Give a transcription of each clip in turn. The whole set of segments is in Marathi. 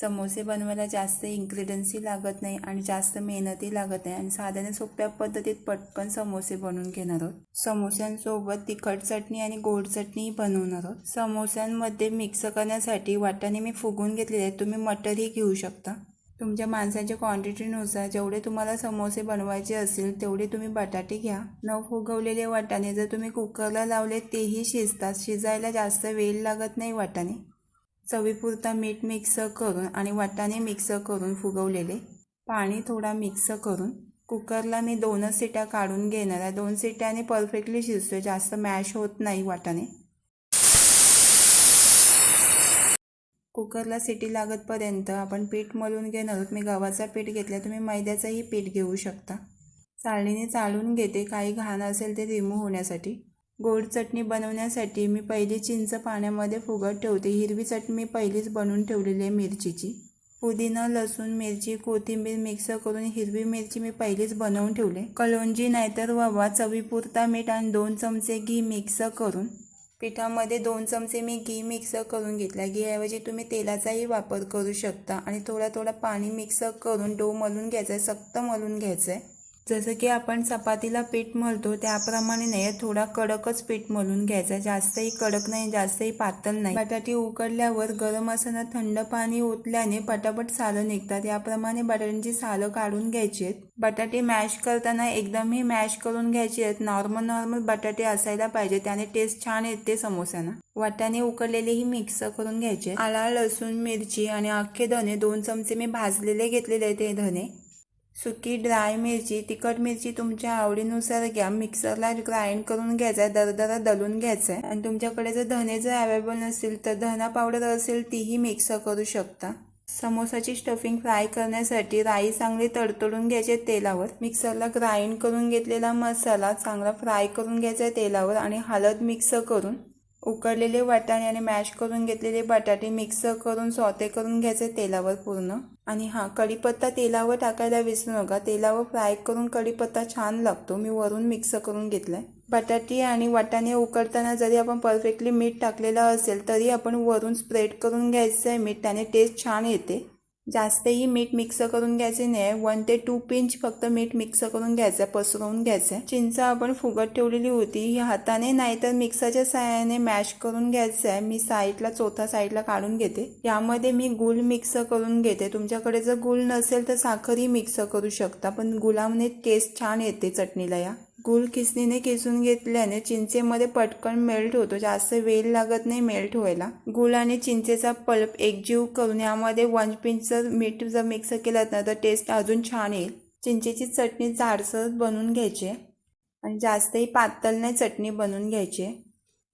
समोसे बनवायला जास्त इन्ग्रेडियंट्सही लागत नाही आणि जास्त मेहनतही लागत नाही. आणि साध्याने सोप्या पद्धतीत पटकन समोसे बनवून घेणार आहोत. समोस्यांसोबत तिखट चटणी आणि गोड चटणीही बनवणार आहोत. समोस्यांमध्ये मिक्स करण्यासाठी वाटाणे मी फुगून घेतलेले आहेत. तुम्ही मटरही घेऊ शकता. तुमच्या माणसांच्या क्वांटिटीनुसार जेवढे तुम्हाला समोसे बनवायचे असेल तेवढे तुम्ही बटाटे घ्या. न फुगवलेले वाटाणे जर तुम्ही कुकरला लावले तेही शिजतात. शिजायला जास्त वेळ लागत नाही वाटाणे. चवीपुरता मीठ मिक्स करून आणि वाटाणे मिक्स करून फुगवलेले. पाणी थोडा मिक्स करून कुकरला मी दोनच सिट्या काढून घेणार आहे. दोन सिट्याने परफेक्टली शिजतो जास्त मॅश होत नाही वाटाणे. कुकरला सिटी लागतपर्यंत आपण पीठ मळून घेणार आहोत. मी गव्हाचा पीठ घेतला तुम्ही मैद्याचंही पीठ घेऊ शकता. चाळणीने चालून घेते. काही घाण असेल ते रिमूव्ह होण्यासाठी. गोड चटणी बनवण्यासाठी मी पहिली चिंच पाण्यामध्ये फुगत ठेवते. हिरवी चटणी मी पहिलीच बनवून ठेवलेली आहे मिरचीची. पुदिना लसूण मिरची कोथिंबीर मिक्स करून हिरवी मिरची मी पहिलीच बनवून ठेवले कलोंजी नाहीतर ववा चवीपुरता मीठ आणि दोन चमचे घी मिक्स करून पिठामध्ये दोन चमचे मी घी मिक्स करून घेतला घीऐवजी तुम्ही तेलाचाही वापर करू शकता आणि थोडा थोडा पाणी मिक्स करून डो मलून घ्यायचा आहे सक्त मलून घ्यायचं आहे. जसं की आपण चपातीला पीठ मळतो त्याप्रमाणे नाही थोडा कडकच पीठ मळून घ्यायचा. जास्तही कडक नाही जास्तही पातळ नाही. बटाटे उकडल्यावर गरम असताना थंड पाणी ओतल्याने पटापट सालं निघतात. याप्रमाणे बटाट्यांची सालं काढून घ्यायची आहेत. बटाटे मॅश करताना एकदमही मॅश करून घ्यायचे आहेत. नॉर्मल नॉर्मल बटाटे असायला पाहिजे त्याने टेस्ट छान येते समोस्यांना वाटाणे उकडलेलेही मिक्स करून घ्यायचे आला लसूण मिरची आणि अख्खे धने दोन चमचे मी भाजलेले घेतलेले आहेत ते धने. सुकी ड्राय मिरची तिखट मिरची तुमच्या आवडीनुसार घ्या. मिक्सरला ग्राइंड करून घ्यायचा आहे दरदरा दलून घ्यायचा आहे आणि तुमच्याकडे जर धने जर अवेलेबल नसेल तर धना पावडर असेल तीही मिक्स करू शकता. समोसाची स्टफिंग फ्राय करण्यासाठी राई चांगली तडतडून घ्यायचे तेलावर. मिक्सरला ग्राइंड करून घेतलेला मसाला चांगला फ्राय करून घ्यायचा आहे तेलावर आणि हळद मिक्स करून. उकडलेले वाटाणे आणि मॅश करून घेतलेले बटाटे मिक्स करून सॉते करून घ्यायचे तेलावर पूर्ण. आणि हां कढीपत्ता तेलावर टाकायला विसरू नका. तेलावर फ्राय करून कढीपत्ता छान लागतो. मी वरून मिक्स करून घेतलाय. बटाटे आणि वाटाणे उकडताना जरी आपण परफेक्टली मीठ टाकलेलं असेल तरी आपण वरून स्प्रेड करून घ्यायचं आहे मीठ त्याने टेस्ट छान येते. जास्तही मीठ मिक्स करून घ्यायचे नाही. वन ते टू पिंच फक्त मीठ मिक्स करून घ्यायचं पसरवून घ्यायचं. चिंच आपण फुगत ठेवलेली होती. ही हाताने नाहीतर मिक्सरच्या साह्याने मॅश करून घ्यायचं आहे. मी साईडला चौथा साईडला काढून घेते. यामध्ये मी गुळ मिक्स करून घेते. तुमच्याकडे जर गुळ नसेल तर साखरही मिक्स करू शकता. पण गुलामध्ये टेस्ट छान येते चटणीला या. गुळ किसणीने किसून घेतल्याने चिंचेमध्ये पटकन मेल्ट होतो. जास्त वेळ लागत नाही मेल्ट व्हायला. गुळ आणि चिंचेचा पल्प एकजीव करून यामध्ये वन पिंच जर मीठ जर मिक्स केलं ना तर टेस्ट अजून छान येईल. चिंचेची चटणी जाडसर बनवून घ्यायची. आणि जास्तही पातळ नाही चटणी बनवून घ्यायची.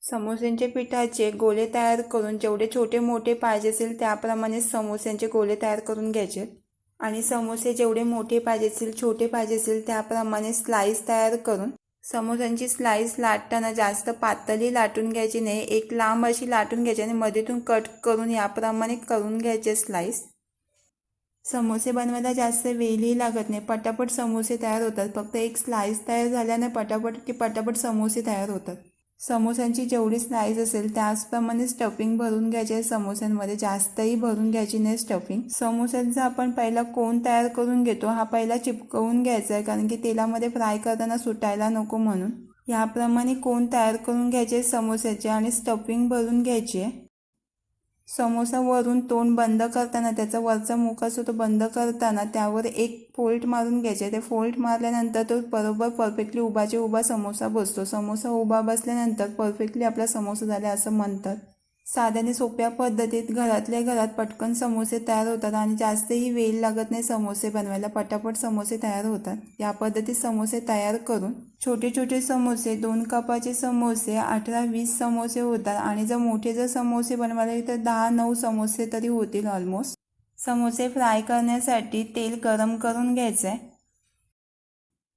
समोस्यांचे पिठाचे गोले तयार करून जेवढे छोटे मोठे पाहिजे असेल त्याप्रमाणे समोस्यांचे गोले तयार करून घ्यायचे. आणि समोसे जेवढे मोठे पाहिजे असतील छोटे पाहिजे असेल त्याप्रमाणे स्लाईस तयार करून समोसांची स्लाईस लाटताना जास्त पातळी लाटून घ्यायची नाही. एक लांब अशी लाटून घ्यायची आणि मध्येतून कट करून याप्रमाणे करून घ्यायचे स्लाईस समोसे बनवायला जास्त वेळही लागत नाही. पटापट समोसे तयार होतात. फक्त एक स्लाईस तयार झाल्याने पटापट की पटापट समोसे तयार होतात. समोस्यांची जेवढी स्लाईस असेल त्याचप्रमाणे स्टफिंग भरून घ्यायचे आहे. समोस्यांमध्ये जास्तही भरून घ्यायची नाही स्टफिंग. समोस्यांचा आपण पहिला कोण तयार करून घेतो. हा पहिला चिपकवून घ्यायचा आहे कारण की तेलामध्ये फ्राय करताना सुटायला नको म्हणून. याप्रमाणे कोण तयार करून घ्यायचे समोस्याचे आणि स्टफिंग भरून घ्यायची आहे. समोसा वरून तोंड बंद करताना त्याचा वरचा मुख असतो तो बंद करताना त्यावर एक फोल्ट मारून घ्यायचे. ते फोल्ट मारल्यानंतर तो बरोबर परफेक्टली उभाचे उभा समोसा बसतो. समोसा उभा बसल्यानंतर परफेक्टली आपला समोसा झाला असं म्हणतात. साध्याने सोप्या पद्धतीत घरातल्या घरात पटकन समोसे तयार होतात आणि जास्तही वेळ लागत नाही समोसे बनवायला. पटापट समोसे तयार होतात. या पद्धतीत समोसे तयार करून छोटे छोटे समोसे दोन कपाचे समोसे अठरा वीस समोसे होतात आणि जर मोठे जर समोसे बनवायला तर दहा नऊ समोसे तरी होतील ऑलमोस्ट समोसे फ्राय करण्यासाठी तेल गरम करून घ्यायचं आहे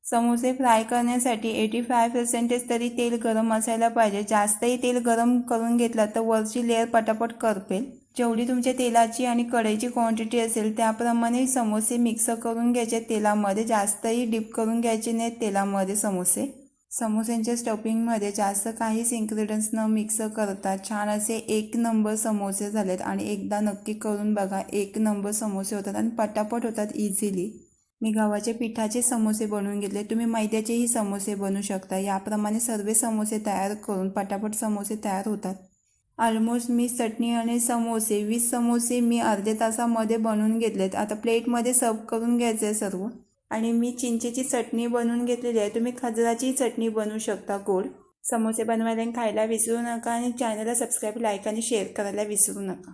समोसे फ्राय करण्यासाठी एटी फाय पर्सेंटेज तरी तेल गरम असायला पाहिजे. जास्तही तेल गरम करून घेतलं तर वरची लेअर पटापट करपेल. जेवढी तुमच्या तेलाची आणि कढईची क्वांटिटी असेल त्याप्रमाणे समोसे मिक्स करून घ्यायचे तेलामध्ये. जास्तही डीप करून घ्यायचे नाहीत तेलामध्ये समोसे. समोस्यांच्या स्टफिंगमध्ये जास्त काहीच इन्ग्रेडियंट्स न मिक्स करता छान असे एक नंबर समोसे झालेत आणि एकदा नक्की करून बघा एक नंबर समोसे होतात आणि पटापट होतात इझिली मी गव्हाच्या पिठाचे समोसे बनवून घेतले. तुम्ही मैद्याचेही समोसे बनवू शकता. याप्रमाणे सर्व समोसे तयार करून पटापट समोसे तयार होतात. ऑलमोस्ट मी चटणी आणि समोसे वीस समोसे मी अर्ध्या तासामध्ये बनवून घेतलेत. आता प्लेटमध्ये सर्व करून घ्यायचं आहे सर्व. आणि मी चिंचेची चटणी बनवून घेतलेली आहे. तुम्ही खजराची चटणी बनवू शकता गोड. समोसे बनवायला आणि खायला विसरू नका आणि चॅनलला सबस्क्राईब लाईक आणि शेअर करायला विसरू नका.